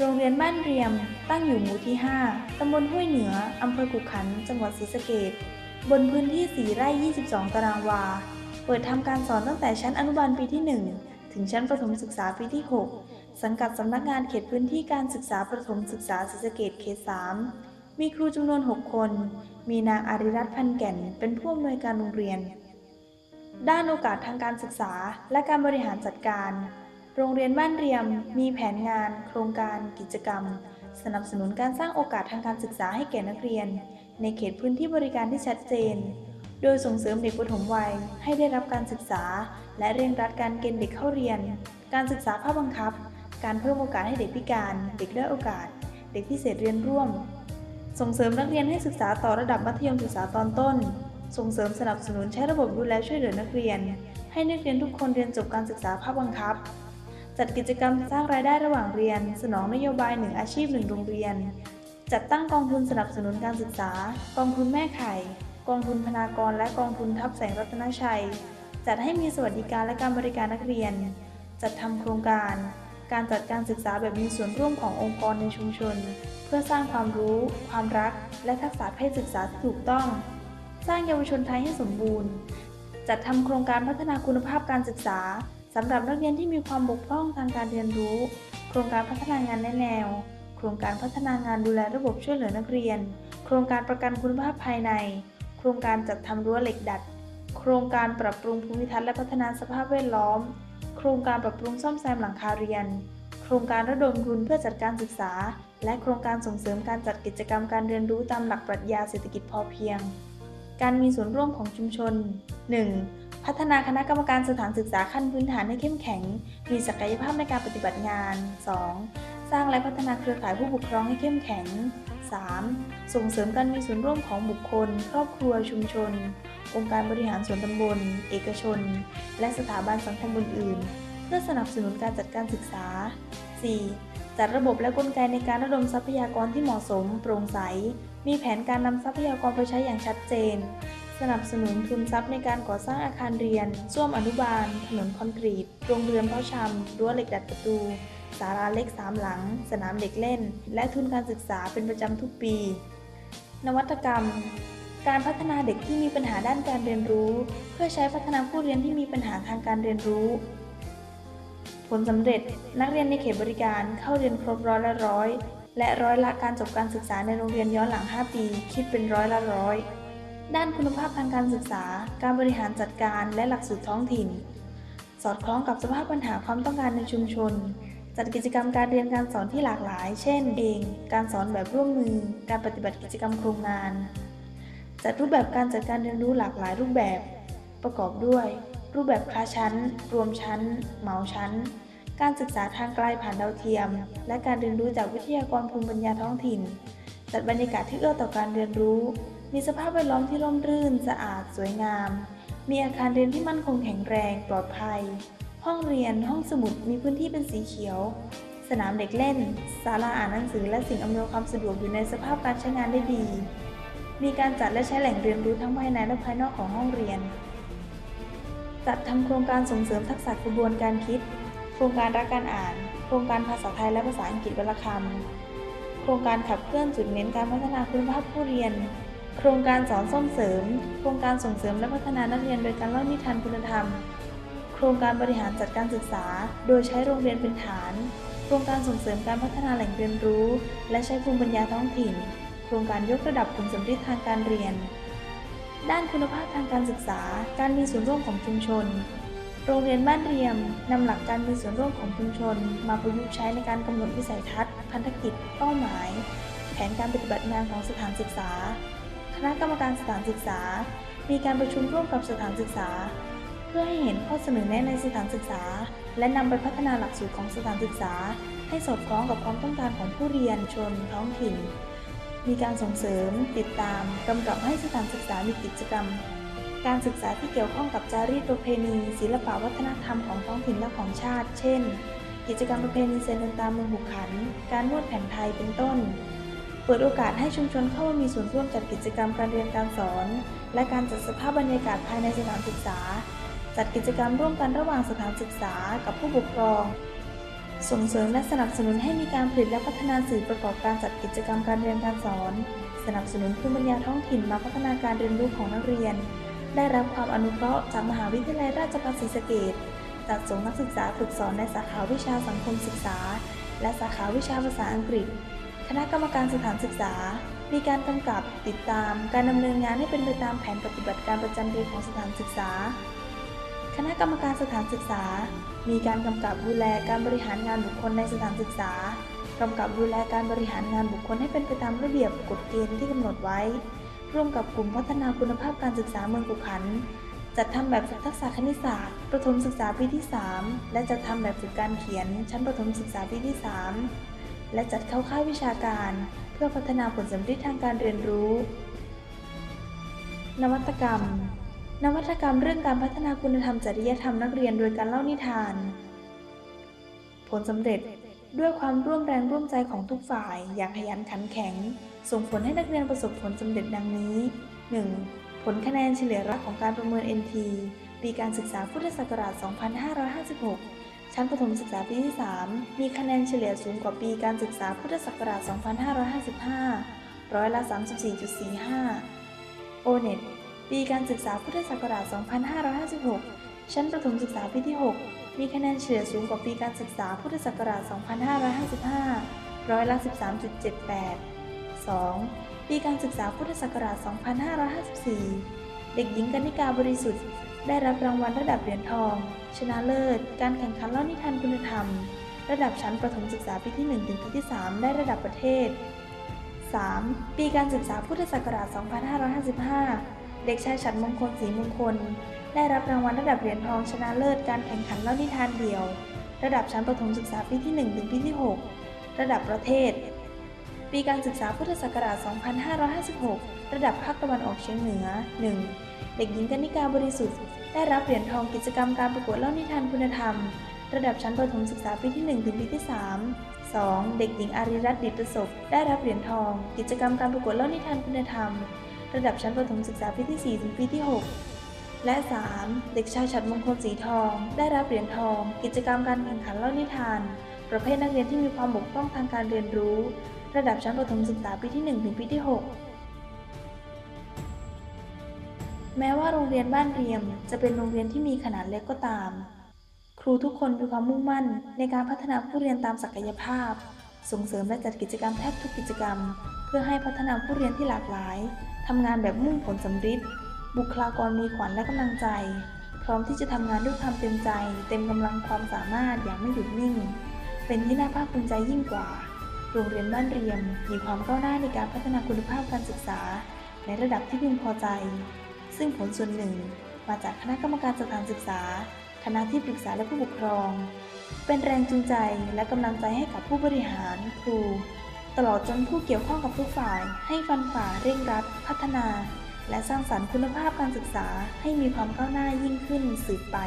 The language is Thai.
โรงเรียนบ้านเรียม ตั้งอยู่หมู่ที่ 5 ตำบลห้วยเหนือ อำเภอกุขัน จังหวัดศรีสะเกษบนพื้นที่ 4 ไร่ 22 ตารางวา เปิดทำการสอนตั้งแต่ชั้นอนุบาลปีที่ 1 ถึงชั้นประถมศึกษาปีที่ 6 สังกัดสำนักงานเขตพื้นที่การศึกษาประถมศึกษาศรีสะเกษเขต 3 มีครูจำนวน 6 คน มีนางอาริรัตน์พันแก่น เป็นผู้อำนวยการโรงเรียน ด้านโอกาสทางการศึกษาและการบริหารจัดการ โรงเรียนบ้านเรียมมีแผนงาน โครงการกิจกรรม สนับสนุนการสร้างโอกาสทางการศึกษาให้แก่นักเรียน ในเขตพื้นที่บริการที่ชัดเจน โดยส่งเสริมเด็กปฐมวัยให้ได้รับการศึกษา และเร่งรัดการเกณฑ์เด็กเข้าเรียน การศึกษาภาคบังคับ การเพิ่มโอกาสให้เด็กพิการ เด็กด้อยโอกาส เด็กพิเศษเรียนร่วม ส่งเสริมนักเรียนให้ศึกษาต่อระดับมัธยมศึกษาตอนต้น ส่งเสริมสนับสนุนใช้ระบบดูแลช่วยเหลือนักเรียน ให้นักเรียนทุกคนเรียนจบการศึกษาภาคบังคับ จัดกิจกรรมสร้างรายได้ระหว่างเรียน สนองนโยบายหนึ่งอาชีพหนึ่งโรงเรียน จัดตั้งกองทุนสนับสนุนการศึกษา กองทุนแม่ไข่ กองทุนพนากร และกองทุนทับแสงรัตนชัย จัดให้มีสวัสดิการและการบริการนักเรียน จัดทำโครงการ การจัดการศึกษาแบบมีส่วนร่วมขององค์กรในชุมชน เพื่อสร้างความรู้ ความรัก และทักษะเพศศึกษาที่ถูกต้อง สร้างเยาวชนไทยให้สมบูรณ์ จัดทำโครงการพัฒนาคุณภาพการศึกษา สำหรับนักเรียนที่มีความบกพร่องทางการเรียนรู้ โครงการพัฒนางานแนแนว โครงการพัฒนางานดูแลระบบช่วยเหลือนักเรียน โครงการประกันคุณภาพภายใน โครงการจัดทำรั้วเหล็กดัด โครงการปรับปรุงภูมิทัศน์และพัฒนาสภาพแวดล้อม โครงการปรับปรุงซ่อมแซมหลังคาเรียน โครงการระดมทุนเพื่อจัดการศึกษา และโครงการส่งเสริมการจัดกิจกรรมการเรียนรู้ตามหลักปรัชญาเศรษฐกิจพอเพียง การมีส่วนร่วมของชุมชน 1. พัฒนาคณะกรรมการสถานศึกษาขั้นพื้นฐานให้เข้มแข็ง มีศักยภาพในการปฏิบัติงาน 2. สร้างและพัฒนาเครือข่ายผู้ปกครองให้เข้มแข็ง 3. ส่งเสริมการมีส่วนร่วมของบุคคล ครอบครัวชุมชน องค์การบริหารส่วนตำบล เอกชน และสถาบันสังคมอื่นๆ เพื่อสนับสนุนการจัดการศึกษา 4. จัดระบบและกลไกในการระดมทรัพยากรที่เหมาะสม โปร่งใส มีแผนการนำทรัพยากรไปใช้อย่างชัดเจน สนับสนุนทุนทรัพย์ในการก่อสร้างอาคารเรียน ส้วมอนุบาล ถนนคอนกรีต โรงเรือนเพาะชำ รั้วเหล็กดัดประตู ศาลาเล็กสามหลัง สนามเด็กเล่น และทุนการศึกษาเป็นประจำทุกปี นวัตกรรม การพัฒนาเด็กที่มีปัญหาด้านการเรียนรู้ เพื่อใช้พัฒนาผู้เรียนที่มีปัญหาทางการเรียนรู้ ผลสำเร็จ นักเรียนในเขตบริการเข้าเรียนครบร้อยละร้อย และร้อยละการจบการศึกษาในโรงเรียนย้อนหลัง 5 ปี คิดเป็นร้อยละร้อย ด้านคุณภาพทางการศึกษา การบริหารจัดการ และหลักสูตรท้องถิ่น สอดคล้องกับสภาพปัญหาความต้องการในชุมชน จัดกิจกรรมการเรียนการสอนที่หลากหลาย เช่น เอง การสอนแบบร่วมมือ การปฏิบัติกิจกรรมโครงงาน จัดรูปแบบการจัดการเรียนรู้หลากหลายรูปแบบ ประกอบด้วย รูปแบบคลาสชั้น รวมชั้น เหมาชั้น การศึกษาทางไกลผ่านดาวเทียม และการเรียนรู้จากวิทยากรภูมิปัญญาท้องถิ่น จัดบรรยากาศที่เอื้อต่อการเรียนรู้ มีสภาพแวดล้อมที่ร่มรื่น สะอาด สวยงาม มีอาคารเรียนที่มั่นคงแข็งแรง ปลอดภัย ห้องเรียน ห้องสมุด มีพื้นที่เป็นสีเขียว สนามเด็กเล่น ศาลาอ่านหนังสือ และสิ่งอำนวยความสะดวกอยู่ในสภาพการใช้งานได้ดี มีการจัดและใช้แหล่งเรียนรู้ทั้งภายในและภายนอกของห้องเรียน จัดทำโครงการส่งเสริมทักษะกระบวนการคิด โครงการรักการอ่าน โครงการภาษาไทยและภาษาอังกฤษวรรณคำโครงการขับเคลื่อนจุดเน้นการพัฒนาคุณภาพผู้เรียน โครงการสอนส่งเสริม โครงการส่งเสริมและพัฒนานักเรียนโดยการเล่านิทานคุณธรรม โครงการบริหารจัดการศึกษา โดยใช้โรงเรียนเป็นฐาน โครงการส่งเสริมการพัฒนาแหล่งเรียนรู้ และใช้ภูมิปัญญาท้องถิ่น โครงการยกระดับผลสำเร็จทางการเรียน ด้านคุณภาพทางการศึกษา การมีส่วนร่วมของชุมชน โรงเรียนบ้านเรียมนำหลักการมีส่วนร่วมของชุมชน มาประยุกต์ใช้ในการกำหนดวิสัยทัศน์ พันธกิจ เป้าหมาย แผนการปฏิบัติงานของสถานศึกษา คณะกรรมการสถานศึกษา มีการประชุมร่วมกับสถานศึกษา เพื่อให้เห็นข้อเสนอแนะในสถานศึกษา และนำไปพัฒนาหลักสูตรของสถานศึกษา ให้สอดคล้องกับความต้องการของผู้เรียนชนท้องถิ่น มีการส่งเสริม ติดตามกำกับให้สถานศึกษามีกิจกรรม การศึกษาที่เกี่ยวข้องกับจารีตประเพณี ศิลปวัฒนธรรมของท้องถิ่นและของชาติ เช่น กิจกรรมประเพณีเซนเดินตามเมืองหุกขัน การนวดแผนไทยเป็นต้น เปิดโอกาสให้ชุมชนเข้ามามีส่วนร่วมจัดกิจกรรมการเรียนการสอน และการจัดสภาพบรรยากาศภายในสถานศึกษา จัดกิจกรรมร่วมกันระหว่างสถานศึกษากับผู้ปกครอง ส่งเสริมและสนับสนุนให้มีการผลิตและพัฒนาสื่อประกอบการจัดกิจกรรมการเรียนการสอน สนับสนุนภูมิปัญญาท้องถิ่นมาพัฒนาการเรียนรู้ของนักเรียน ได้รับความอนุเคราะห์จากมหาวิทยาลัยราชภัฏศรีสะเกษจัดส่งนักศึกษาฝึกสอนในสาขาวิชาสังคมศึกษา และสาขาวิชาภาษาอังกฤษ คณะกรรมการสถานศึกษา มีการกำกับติดตามการดำเนินงานให้เป็นไปตามแผนปฏิบัติการประจำปีของสถานศึกษา คณะกรรมการสถานศึกษา มีการกำกับดูแลการบริหารงานบุคคลในสถานศึกษากำกับดูแลการบริหารงานบุคคลให้เป็นไปตามระเบียบกฎเกณฑ์ที่กำหนดไว้ ร่วมกับกลุ่มพัฒนาคุณภาพการศึกษาเมืองกุขัน จัดทำแบบฝึกทักษะคณิตศาสตร์ ประถมศึกษาปีที่ 3 และจัดทำแบบฝึกการเขียนชั้นประถมศึกษาปีที่ 3 และจัดเข้าค่ายวิชาการ เพื่อพัฒนาผลสำฤทธิ์ทางการเรียนรู้ นวัตกรรม นวัตกรรมเรื่องการพัฒนาคุณธรรมจริยธรรมนักเรียนโดยการเล่านิทาน ผลสำเร็จด้วยความร่วมแรงร่วมใจของทุกฝ่าย อย่างขยันขันแข็ง ส่งผลให้นักเรียนประสบผลสำเร็จดังนี้ 1. ผลคะแนนเฉลี่ยรักของการประเมิน NT ปีการศึกษาพุทธศักราช 2556 ชั้นประถมศึกษาปีที่ 3 มีคะแนนเฉลี่ยสูงกว่าปีการศึกษาพุทธศักราช 2555 ร้อยละ 34.45 O-NET ปีการศึกษาพุทธศักราช 2556 ชั้นประถมศึกษาปีที่ 6 มีคะแนนเฉลี่ยสูงกว่าปีการศึกษาพุทธศักราช 2555 ร้อยละ 13.78 2. ปีการศึกษาพุทธศักราช 2554 เด็กหญิงกนิกาบริสุทธิ์ ได้รับรางวัลระดับเหรียญทอง ชนะเลิศ การแข่งขันเล่านิทานคุณธรรม ระดับชั้นประถมศึกษาปีที่ 1 ถึงปีที่ 3 ได้ระดับประเทศ 3. ปีการศึกษาพุทธศักราช 2555 เด็กชายฉัดมงคลศรีมงคล ได้รับรางวัลระดับเหรียญทองชนะเลิศการแข่งขันเล่านิทานเดี่ยว ระดับชั้นประถมศึกษาปีที่ 1 ถึงปีที่ 6 ระดับประเทศ ปีการศึกษาพุทธศักราช 2556 ระดับภาคตะวันออกเฉียงเหนือ 1. เด็กหญิงกนิกาบริสุทธิ์ ได้รับเหรียญทองกิจกรรมการประกวดเล่านิทานคุณธรรม ระดับชั้นประถมศึกษาปีที่ 1 ถึงปีที่ 3 2. เด็กหญิงอาริรัตน์ดิตประสบได้รับเหรียญทอง กิจกรรมการประกวดเล่านิทานคุณธรรม ระดับชั้นประถมศึกษาปีที่ 4 ถึงปีที่ 6 และ 3. เด็กชายฉัดมงคลสีทอง ได้รับเหรียญทอง กิจกรรมการแข่งขันเล่านิทาน ประเภทนักเรียนที่มีความบกพร่องทางการเรียนรู้ ระดับชั้นประถมศึกษาปีที่ 1 ถึงปีที่ 6 แม้ว่าโรงเรียนบ้านเรียมจะเป็นโรงเรียนที่มีขนาดเล็กก็ตาม ครูทุกคนมีความมุ่งมั่นในการพัฒนาผู้เรียนตามศักยภาพ ส่งเสริมและจัดกิจกรรมแทบทุกกิจกรรม เพื่อให้พัฒนาผู้เรียนที่หลากหลายทำงานแบบมุ่งผลสำฤทธิ์บุคลากรมีขวัญและกำลังใจ พร้อมที่จะทำงานด้วยความเต็มใจ เต็มกำลังความสามารถอย่างไม่หยุดนิ่ง เป็นที่น่าภาคภูมิใจยิ่งกว่า โรงเรียนบ้านเรียมมีความก้าวหน้าในการพัฒนาคุณภาพการศึกษา ในระดับที่พึงพอใจ ซึ่งผลส่วนหนึ่ง มาจากคณะกรรมการสถานศึกษา คณะที่ปรึกษาและผู้ปกครอง เป็นแรงจูงใจและกำลังใจให้กับผู้บริหารครู ตลอดจนผู้เกี่ยวข้องกับทุกฝ่าย ให้ฟันฝ่าเร่งรัด พัฒนา และสร้างสรรค์คุณภาพการศึกษาให้มีความก้าวหน้ายิ่งขึ้นสืบไป